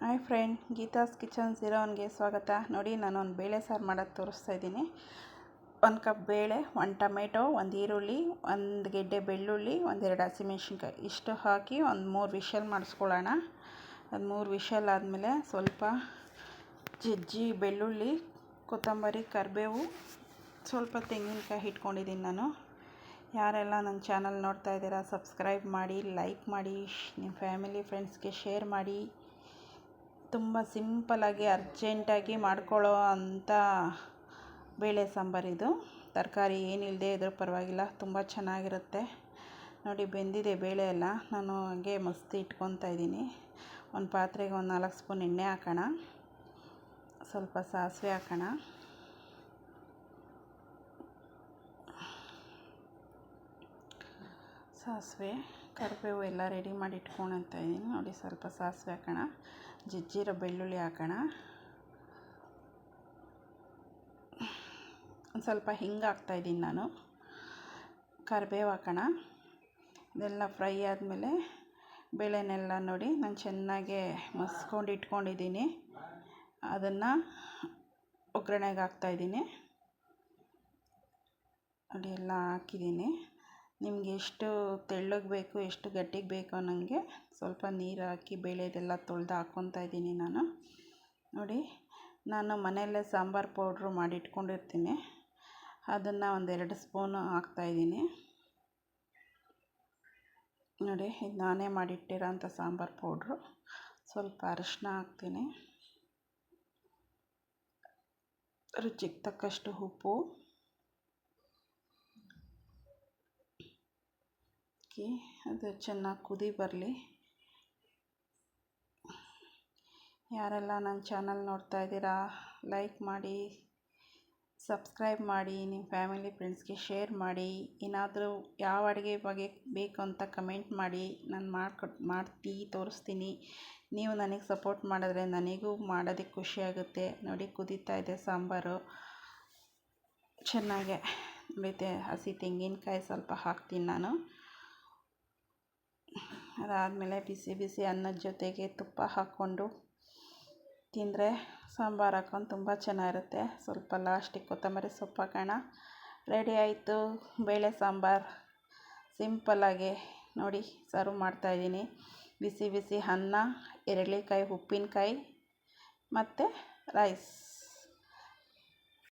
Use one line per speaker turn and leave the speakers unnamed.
Hi friend, Geetha's kitchen ಝೀರೋನ್ಗೆ ಸ್ವಾಗತ. ನೋಡಿ ನಾನು ಒಂದು ಬೇಳೆ ಸಾರು ಮಾಡೋದು ತೋರಿಸ್ತಾ ಇದ್ದೀನಿ. ಒಂದು ಕಪ್ ಬೇಳೆ, ಒಂದು ಟೊಮೆಟೊ, ಒಂದು ಈರುಳ್ಳಿ, ಒಂದು ಗೆಡ್ಡೆ ಬೆಳ್ಳುಳ್ಳಿ ಒಂದೆರಡು ಹಸಿಮೆಣ್ಸಿನ್ಕಾಯಿ. ಇಷ್ಟು ಹಾಕಿ ಒಂದು ಮೂರು ವಿಷಲ್ ಮಾಡಿಸ್ಕೊಳ್ಳೋಣ. ಒಂದು ಮೂರು ವಿಷಲ್ ಆದಮೇಲೆ ಸ್ವಲ್ಪ ಜಜ್ಜಿ, ಬೆಳ್ಳುಳ್ಳಿ, ಕೊತ್ತಂಬರಿ, ಕರಿಬೇವು, ಸ್ವಲ್ಪ ತೆಂಗಿನಕಾಯಿ ಇಟ್ಕೊಂಡಿದ್ದೀನಿ ನಾನು. ಯಾರೆಲ್ಲ ನನ್ನ ಚಾನಲ್ ನೋಡ್ತಾ ಇದ್ದೀರಾ, ಸಬ್ಸ್ಕ್ರೈಬ್ ಮಾಡಿ, ಲೈಕ್ ಮಾಡಿ, ನಿಮ್ಮ ಫ್ಯಾಮಿಲಿ, ಫ್ರೆಂಡ್ಸ್ಗೆ ಶೇರ್ ಮಾಡಿ. ತುಂಬ ಸಿಂಪಲಾಗಿ ಅರ್ಜೆಂಟಾಗಿ ಮಾಡ್ಕೊಳ್ಳೋ ಅಂಥ ಬೇಳೆ ಸಾಂಬಾರಿದು ತರಕಾರಿ ಏನಿಲ್ಲದೆ ಇದ್ರೂ ಪರವಾಗಿಲ್ಲ, ತುಂಬ ಚೆನ್ನಾಗಿರುತ್ತೆ. ನೋಡಿ, ಬೆಂದಿದೆ ಬೇಳೆ ಎಲ್ಲ. ನಾನು ಹಾಗೆ ಮಸ್ತಿ ಇಟ್ಕೊತಾ ಇದ್ದೀನಿ. ಒಂದು ಪಾತ್ರೆಗೆ ಒಂದು ನಾಲ್ಕು ಸ್ಪೂನ್ ಎಣ್ಣೆ ಹಾಕೋಣ. ಸ್ವಲ್ಪ ಸಾಸಿವೆ ಹಾಕೋಣ. ಸಾಸಿವೆ. ಕರಿಬೇವು ಎಲ್ಲ ರೆಡಿ ಮಾಡಿ ಇಟ್ಕೊಳಂತ ಇದ್ದೀನಿ. ನೋಡಿ ಸ್ವಲ್ಪ ಸಾಸಿವೆ ಹಾಕೋಣ. ಜಜ್ಜಿರೋ ಬೆಳ್ಳುಳ್ಳಿ ಹಾಕೋಣ. ಒಂದು ಸ್ವಲ್ಪ ಹಿಂಗೆ ಹಾಕ್ತಾಯಿದ್ದೀನಿ ನಾನು. ಕರಿಬೇವು ಹಾಕೋಣ. ಇದೆಲ್ಲ ಫ್ರೈ ಆದಮೇಲೆ ಬೇಳೆನೆಲ್ಲ ನೋಡಿ ನಾನು ಚೆನ್ನಾಗೆ ಮಸ್ಕೊಂಡು ಇಟ್ಕೊಂಡಿದ್ದೀನಿ. ಅದನ್ನು ಒಗ್ಗರಣೆಗೆ ಹಾಕ್ತಾಯಿದ್ದೀನಿ ನೋಡಿ ಎಲ್ಲ ಹಾಕಿದ್ದೀನಿ. ನಿಮಗೆ ಎಷ್ಟು ತೆಳ್ಳಗೆ ಬೇಕು, ಎಷ್ಟು ಗಟ್ಟಿಗೆ ಬೇಕು ಅನ್ನೋಂಗೆ ಸ್ವಲ್ಪ ನೀರು ಹಾಕಿ ಬೇಳೆದೆಲ್ಲ ತೊಳೆದು ಹಾಕ್ಕೊತಾ ಇದ್ದೀನಿ ನಾನು. ನೋಡಿ, ನಾನು ಮನೆಯಲ್ಲೇ ಸಾಂಬಾರು ಪೌಡ್ರು ಮಾಡಿಟ್ಕೊಂಡಿರ್ತೀನಿ. ಅದನ್ನು ಒಂದೆರಡು ಸ್ಪೂನು ಹಾಕ್ತಾಯಿದ್ದೀನಿ ನೋಡಿ, ಇದು ನಾನೇ ಮಾಡಿಟ್ಟಿರೋಂಥ ಸಾಂಬಾರು ಪೌಡ್ರು. ಸ್ವಲ್ಪ ಅರಶಿನ ಹಾಕ್ತೀನಿ. ರುಚಿಗೆ ತಕ್ಕಷ್ಟು ಉಪ್ಪು. ಹಾಕಿ ಅದು ಚೆನ್ನಾಗಿ ಕುದಿ ಬರಲಿ. ಯಾರೆಲ್ಲ ನನ್ನ ಚಾನಲ್ ನೋಡ್ತಾ ಇದ್ದೀರಾ, ಲೈಕ್ ಮಾಡಿ, ಸಬ್ಸ್ಕ್ರೈಬ್ ಮಾಡಿ, ನಿಮ್ಮ ಫ್ಯಾಮಿಲಿ ಫ್ರೆಂಡ್ಸ್ಗೆ ಶೇರ್ ಮಾಡಿ ಏನಾದರೂ ಯಾವ ಅಡುಗೆ ಬಗ್ಗೆ ಬೇಕು ಅಂತ ಕಮೆಂಟ್ ಮಾಡಿ, ನಾನು ಮಾಡ್ಕೊಟ್ ಮಾಡ್ತಿ, ತೋರಿಸ್ತೀನಿ. ನೀವು ನನಗೆ ಸಪೋರ್ಟ್ ಮಾಡಿದ್ರೆ ನನಗೂ ಮಾಡೋದಕ್ಕೆ ಖುಷಿಯಾಗುತ್ತೆ ನೋಡಿ, ಕುದೀತಾ ಇದೆ ಸಾಂಬಾರು. ಚೆನ್ನಾಗೆ ಮತ್ತು ಹಸಿ ತೆಂಗಿನಕಾಯಿ ಸ್ವಲ್ಪ ಹಾಕ್ತೀನಿ ನಾನು. ಅದಾದಮೇಲೆ ಬಿಸಿ ಬಿಸಿ ಅನ್ನದ ಜೊತೆಗೆ ತುಪ್ಪ ಹಾಕ್ಕೊಂಡು ತಿಂದರೆ ಸಾಂಬಾರು ಹಾಕ್ಕೊಂಡು ತುಂಬ ಚೆನ್ನಾಗಿರುತ್ತೆ. ಸ್ವಲ್ಪ ಲಾಸ್ಟಿಗೆ ಕೊತ್ತಂಬರಿ ಸೊಪ್ಪು ಹಾಕೋಣ. ರೆಡಿ ಆಯಿತು. ಬೇಳೆ ಸಾಂಬಾರು. ಸಿಂಪಲ್ಲಾಗಿ ನೋಡಿ ಸರ್ವ್ ಮಾಡ್ತಾಯಿದ್ದೀನಿ ಬಿಸಿ ಬಿಸಿ ಅನ್ನ, ಎರಳೇಕಾಯಿ, ಉಪ್ಪಿನಕಾಯಿ ಮತ್ತು ರೈಸ್